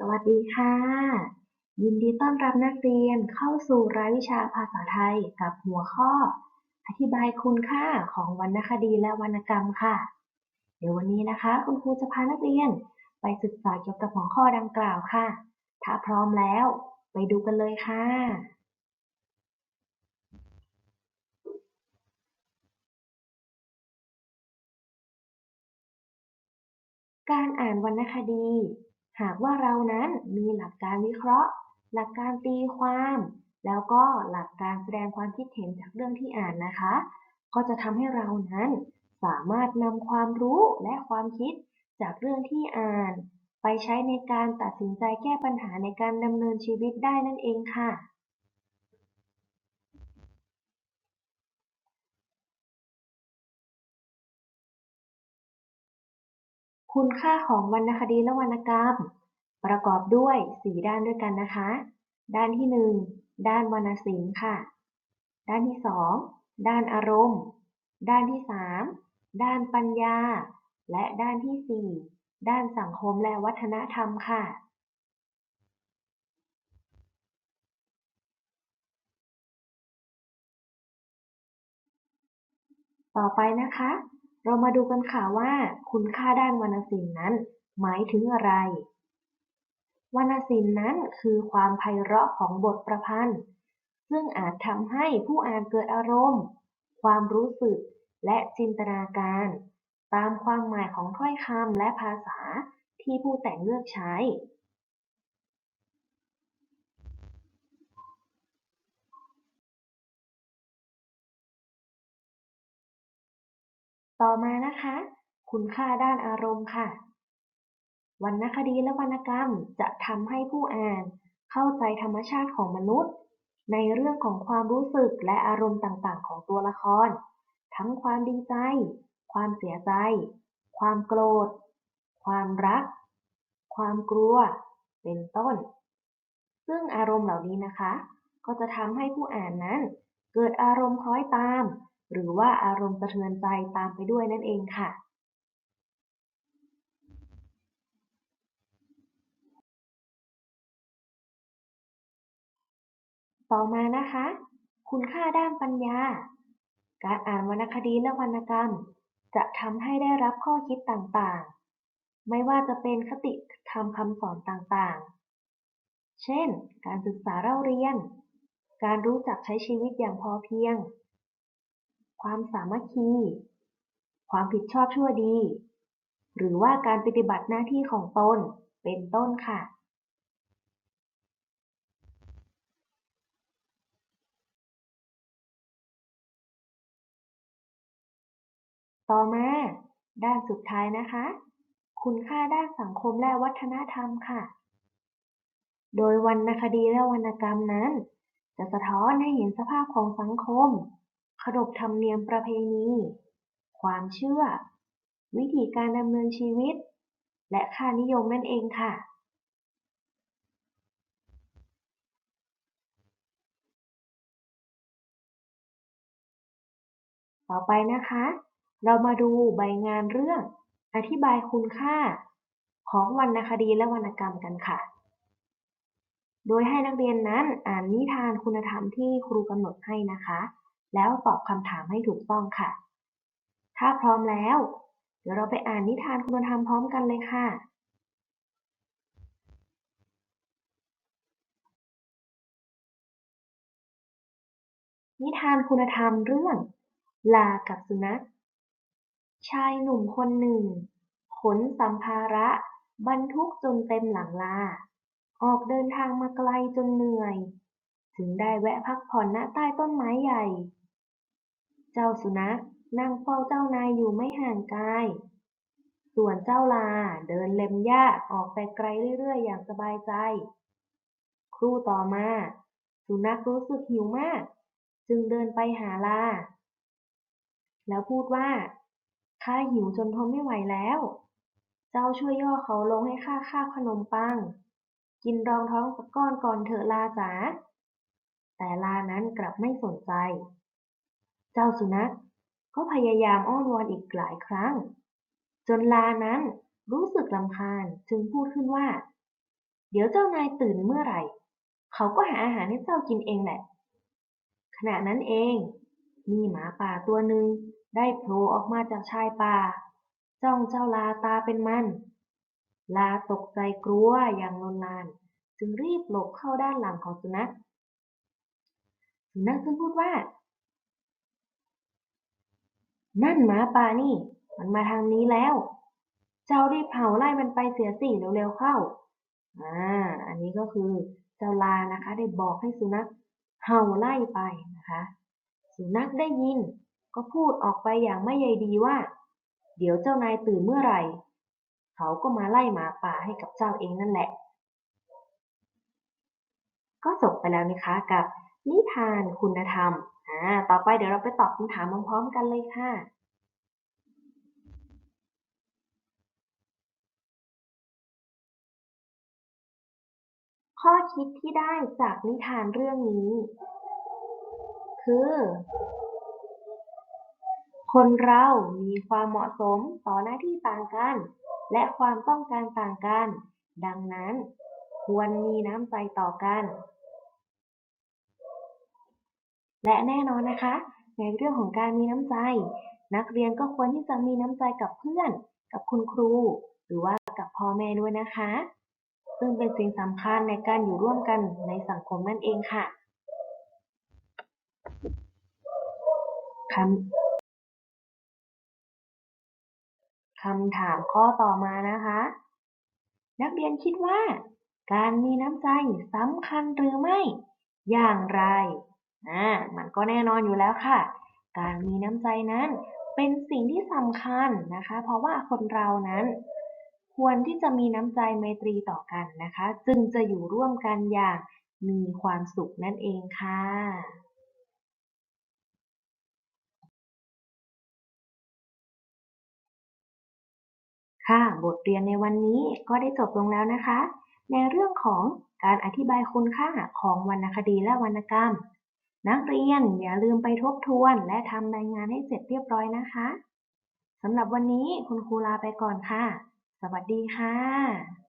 สวัสดีค่ะ ยินดีต้อนรับนักเรียนเข้าสู่รายวิชาภาษาไทยกับหัวข้อ อธิบายคุณค่าของวรรณคดีและวรรณกรรมค่ะ เดี๋ยววันนี้นะคะ คุณครูจะพานักเรียนไปศึกษาเกี่ยวกับหัวข้อดังกล่าวค่ะ ถ้าพร้อมแล้ว ไปดูกันเลยค่ะ การอ่านวรรณคดี หากว่าเรานั้นมีหลักการวิเคราะห์ หลักการตีความ แล้วก็หลักการแสดงความคิดเห็นจากเรื่องที่อ่านนะคะ ก็จะทำให้เรานั้นสามารถนำความรู้และความคิดจากเรื่องที่อ่าน ไปใช้ในการตัดสินใจแก้ปัญหาในการดำเนินชีวิตได้นั่นเองค่ะ คุณค่าของวรรณคดีและวรรณกรรม ประกอบด้วย 4 ด้านด้วยกันนะคะ ด้านที่ 1 ด้านวรรณศิลป์ค่ะ ด้านที่ 2 ด้านอารมณ์ ด้านที่ 3 ด้านปัญญา และด้านที่ 4 ด้านสังคมและวัฒนธรรมค่ะต่อไปนะคะ เรามาดูกันค่ะว่า คุณค่าด้านวรรณศิลป์นั้น หมายถึงอะไร วรรณศิลป์นั้นคือความไพเราะของบทประพันธ์ ซึ่งอาจทำให้ผู้อ่านเกิดอารมณ์ ความรู้สึก และจินตนาการ ตามความหมายของถ้อยคำและภาษาที่ผู้แต่งเลือกใช้ ต่อมานะคะ คุณค่าด้านอารมณ์ค่ะวรรณคดีและวรรณกรรมจะทำให้ผู้อ่านเข้าใจธรรมชาติของมนุษย์ ในเรื่องของความรู้สึกและอารมณ์ต่างๆ ของตัวละคร ทั้งความดีใจ ความเสียใจ ความโกรธ ความรัก ความกลัว เป็นต้น ซึ่งอารมณ์เหล่านี้นะคะ ก็จะทำให้ผู้อ่านนั้น เกิดอารมณ์คล้อยตาม หรือว่าอารมณ์สะเทือนใจตามไปด้วยนั่นเองค่ะต่อมานะคะ คุณค่าด้านปัญญา การอ่านวรรณคดีและวรรณกรรม จะทำให้ได้รับข้อคิดต่างๆ ไม่ว่าจะเป็นคติธรรมคำสอนต่างๆ เช่น การศึกษาเล่าเรียน การรู้จักใช้ชีวิตอย่างพอเพียง ความสามัคคี ความผิดชอบชั่วดี หรือว่าการปฏิบัติหน้าที่ของตน เป็นต้นค่ะต่อมาด้านสุดท้ายนะคะ คุณค่าด้านสังคมและวัฒนธรรมค่ะ โดยวรรณคดีและวรรณกรรมนั้น จะสะท้อนให้เห็นสภาพของสังคม ขนบธรรมเนียมประเพณี ความเชื่อ วิธีการดำเนินชีวิต และค่านิยมนั่นเองค่ะ ต่อไปนะคะ เรามาดูใบงานเรื่อง อธิบายคุณค่า ของวรรณคดีและวรรณกรรมกันค่ะ โดยให้นักเรียนนั้นอ่านนิทานคุณธรรมที่ครูกำหนดให้นะคะ แล้วตอบคำถามให้ถูกต้องค่ะ ถ้าพร้อมแล้ว เดี๋ยวเราไปอ่านนิทานคุณธรรมพร้อมกันเลยค่ะ นิทานคุณธรรมเรื่อง ลากับสุนัข ชายหนุ่มคนหนึ่ง ขนสัมภาระ บรรทุกจนเต็มหลังลา ออกเดินทางมาไกลจนเหนื่อย ถึงได้แวะพักผ่อนณใต้ต้นไม้ใหญ่ เจ้าสุนัขนั่งเฝ้าเจ้านายอยู่ไม่ห่างไกลส่วนเจ้าลาเดินเล็มหญ้าออกไปไกลเรื่อยๆ อย่างสบายใจ ครู่ต่อมา สุนัขรู้สึกหิวมาก จึงเดินไปหาลา แล้วพูดว่าข้าหิวจนทนไม่ไหวแล้ว เจ้าช่วยย่อเขาลงให้ข้าคาขนมปัง กินรองท้องสักก้อนก่อนเถอะลาจ๋าแต่ลานั้นกลับไม่สนใจ เจ้าสุนัขก็พยายามอ้อนวอนอีกหลายครั้ง จนลานั้นรู้สึกรำคาญจึงพูดขึ้นว่า เดี๋ยวเจ้านายตื่นเมื่อไหร่ เขาก็หาอาหารให้เจ้ากินเองแหละ ขณะนั้นเอง มีหมาป่าตัวหนึ่งได้โผล่ออกมาจากชายป่า จ้องเจ้าลาตาเป็นมัน ลาตกใจกลัวอย่างลนลาน จึงรีบหลบเข้าด้านหลังของสุนัข สุนัขจึงพูดว่า นั่นหมาป่านี่ มันมาทางนี้แล้ว เจ้ารีบเผาไล่มันไปเสียสิเร็วๆเข้า อ่า อันนี้ก็คือเจ้าลานะคะ ได้บอกให้สุนัขเห่าไล่ไปนะคะ สุนัขได้ยิน ก็พูดออกไปอย่างไม่ใยดีว่า เดี๋ยวเจ้านายตื่นเมื่อไหร่ เขาก็มาไล่หมาป่าให้กับเจ้าเองนั่นแหละ ก็จบไปแล้วนะคะกับนิทานคุณธรรม อ่า ต่อไปเดี๋ยวเราไปตอบคำถามพร้อมๆกันเลยค่ะ ข้อคิดที่ได้จากนิทานเรื่องนี้ คือ คนเรามีความเหมาะสมต่อหน้าที่ต่างกัน และความต้องการต่างกัน ดังนั้น ควรมีน้ำใจต่อกัน และแน่นอนนะคะ ในเรื่องของการมีน้ำใจ นักเรียนก็ควรที่จะมีน้ำใจกับเพื่อน กับคุณครู หรือว่ากับพ่อแม่ด้วยนะคะ ซึ่งเป็นสิ่งสำคัญในการอยู่ร่วมกันในสังคมนั่นเองค่ะคำคำถามข้อต่อมานะคะ นักเรียนคิดว่า การมีน้ำใจสำคัญหรือไม่ อย่างไร อ่ามันก็แน่นอนอยู่แล้วค่ะ การมีน้ำใจนั้นเป็นสิ่งที่สำคัญนะคะ เพราะว่าคนเรานั้น ควรที่จะมีน้ำใจไมตรีต่อกันนะคะ จึงจะอยู่ร่วมกันอย่างมีความสุขนั่นเองค่ะค่ะ บทเรียนในวันนี้ก็ได้จบลงแล้วนะคะ ในเรื่องของการอธิบายคุณค่าของวรรณคดีและวรรณกรรม นักเรียนอย่าลืมไปทบทวนและทำรายงานให้เสร็จเรียบร้อยนะคะ สำหรับวันนี้คุณครูลาไปก่อนค่ะ สวัสดีค่ะ